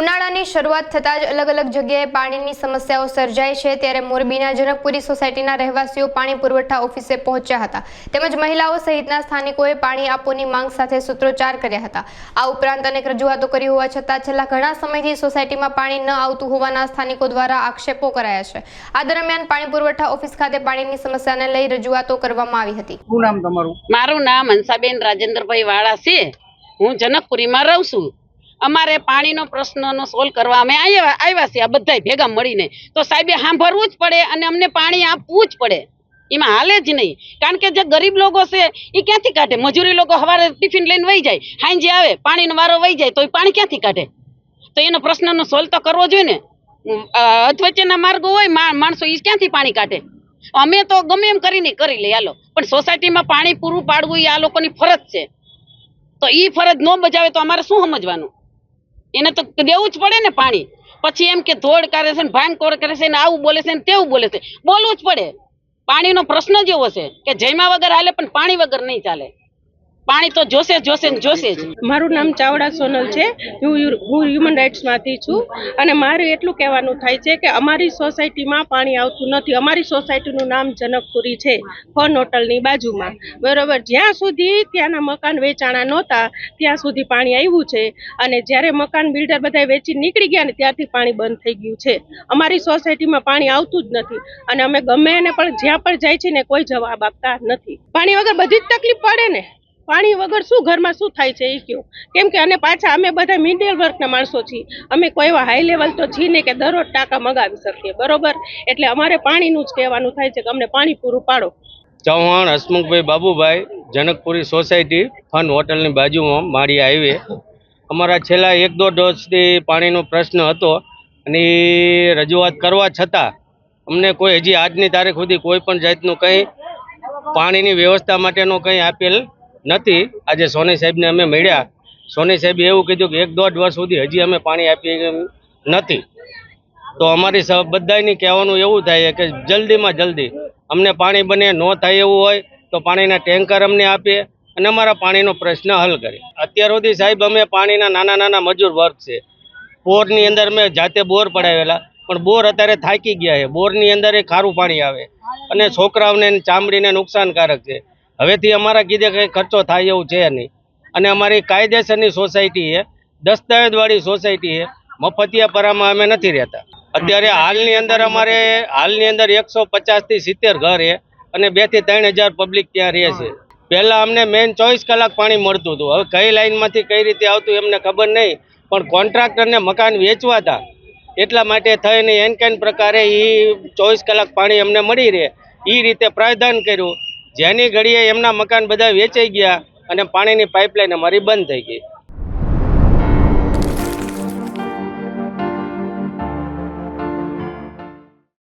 ઉનાળાની શરૂઆત થતાં જ અલગ અલગ જગ્યાએ પાણીની સમસ્યાઓ સર્જાય છે. ત્યારે મોરબીના જનકપુરી સોસાયટીના રહેવાસીઓ પાણી પુરવઠા ઓફિસે પહોંચ્યા હતા. તેમજ મહિલાઓ સહિતના સ્થાનિકોએ પાણી આપોની માંગ સાથે સૂત્રોચ્ચાર કર્યા હતા. આ ઉપરાંત અનેક રજૂઆતો કરી હોવા છતાં છેલ્લા ઘણા સમયથી સોસાયટીમાં પાણી ન આવતું હોવાના સ્થાનિકો દ્વારા આક્ષેપો કરાયા છે. આ દરમિયાન પાણી પુરવઠા ઓફિસ ખાતે પાણીની સમસ્યાને લઈ રજૂઆતો કરવામાં આવી હતી. શું નામ તમારું? મારું નામ હંસાબેન રાજેન્દ્રભાઈ વાળા છે. હું જનકપુરીમાં રહું છું. અમારે પાણીનો પ્રશ્નનો સોલ્વ કરવા અમે આવ્યા આવ્યા આ બધાય ભેગા મળીને. તો સાહેબે સાંભળવું જ પડે અને અમને પાણી આપવું જ પડે. એમાં હાલે જ નહીં. કારણ કે જે ગરીબ લોકો છે એ ક્યાંથી કાઢે? મજૂરી લોકો સવારે ટિફિન લઈને વહી જાય. હાંજે આવે, પાણીનો વારો વહી જાય તો એ પાણી ક્યાંથી કાઢે? તો એનો પ્રશ્નનો સોલ્વ તો કરવો જોઈએ ને. અધવચ્ચેના માર્ગો હોય માણસો એ ક્યાંથી પાણી કાઢે? અમે તો ગમે એમ કરીને કરી લઈએ, હાલો. પણ સોસાયટીમાં પાણી પૂરું પાડવું એ આ લોકોની ફરજ છે. તો એ ફરજ ન બજાવે તો અમારે શું સમજવાનું? એને તો દેવું જ પડે ને પાણી. પછી એમ કે ધોળ કરે છે ને ભાંગકોર કરે છે ને આવું બોલે છે ને તેવું બોલે છે. બોલવું જ પડે. પાણીનો પ્રશ્ન જ એવો છે કે જયમાં વગર હાલે પણ પાણી વગર નહીં ચાલે. પાણી તો જોશે જોશે જોશે જ. મારું નામ ચાવડા સોનલ છે. હું હું હ્યુમન રાઇટ્સમાંથી છું. અને મારું એટલું કહેવાનું થાય છે કે અમારી સોસાયટીમાં પાણી આવતું નથી. અમારી સોસાયટીનું નામ જનકપુરી છે, ફન હોટલની બાજુમાં. બરોબર, જ્યાં સુધી ત્યાંના મકાન વેચાણા નહોતા, ત્યાં સુધી પાણી આવ્યું છે. અને જ્યારે મકાન બિલ્ડર બધા વેચી નીકળી ગયા ને ત્યારથી પાણી બંધ થઈ ગયું છે. અમારી સોસાયટીમાં પાણી આવતું જ નથી. અને અમે ગમે એને પણ જ્યાં પણ જાય છે ને કોઈ જવાબ આપતા નથી. પાણી વગર બધી જ તકલીફ પડે ને. પાણી વગર શું ઘરમાં શું થાય છે એ કયો? કેમ કે અને પાછા અમે બધા મિડલ વર્ગના માણસો છીએ. અમે કોઈ એવા હાઈ લેવલ તો છીએ ને કે દરરોજ ટાંકા મગાવી શકીએ, બરોબર? એટલે અમારે પાણીનું જ કહેવાનું થાય છે કે અમને પાણી પૂરું પાડો. ચૌહાણ, હસમુખભાઈ, બાબુભાઈ, જનકપુરી સોસાયટી, ફન હોટલની બાજુમાં મારી હાઈવે. અમારા છેલ્લા એક દોઢ વર્ષથી પાણીનો પ્રશ્ન હતો અને રજૂઆત કરવા છતાં અમને કોઈ હજી આજની તારીખ સુધી કોઈ પણ જાતનું કંઈ પાણીની વ્યવસ્થા માટેનું કંઈ આપેલ નથી. આજે સોની સાહેબને અમે મળ્યા. સોની સાહેબે એવું કીધું કે એક દોઢ વર્ષ સુધી હજી અમે પાણી આપી એમ નથી. તો અમારી બધાયની કહેવાનું એવું થાય કે જલ્દીમાં જલ્દી અમને પાણી બને, ન થાય એવું હોય તો પાણીના ટેન્કર અમને આપે અને અમારા પાણીનો પ્રશ્ન હલ કરે અત્યાર સુધી સાહેબ અમે પાણીના નાના નાના મજૂર વર્ગ છે. બોરની અંદર મેં જાતે બોર પડાવેલા, પણ બોર અત્યારે થાકી ગયા છે. બોરની અંદર એ ખારું પાણી આવે. અને છોકરાઓને ચામડીને નુકસાનકારક છે. હવેથી અમારા કીધે કંઈ ખર્ચો થાય એવું છે નહીં. અને અમારી કાયદેસરની સોસાયટી છે, દસ્તાવેજવાળી સોસાયટી છે મફતિયાપરામાં અમે નથી રહેતા. અત્યારે હાલની અંદર અમારે, હાલની અંદર એકસો પચાસથી સિત્તેર ઘર છે અને બેથી ત્રણ હજાર પબ્લિક ત્યાં રહે છે. પહેલાં અમને મેન ચોવીસ કલાક પાણી મળતું હતું. હવે કઈ લાઇનમાંથી કઈ રીતે આવતું એમને ખબર નહીં. પણ કોન્ટ્રાક્ટરને મકાન વેચવા હતા. એટલા માટે થઈને એન કેન પ્રકારે એ ચોવીસ કલાક પાણી અમને મળી રહે. એ રીતે પ્રાવધાન કર્યું. જેની ઘડીએ એમના મકાન બધા વેચાઈ ગયા અને પાણીની પાઇપલાઇન અમારી બંધ થઈ ગઈ.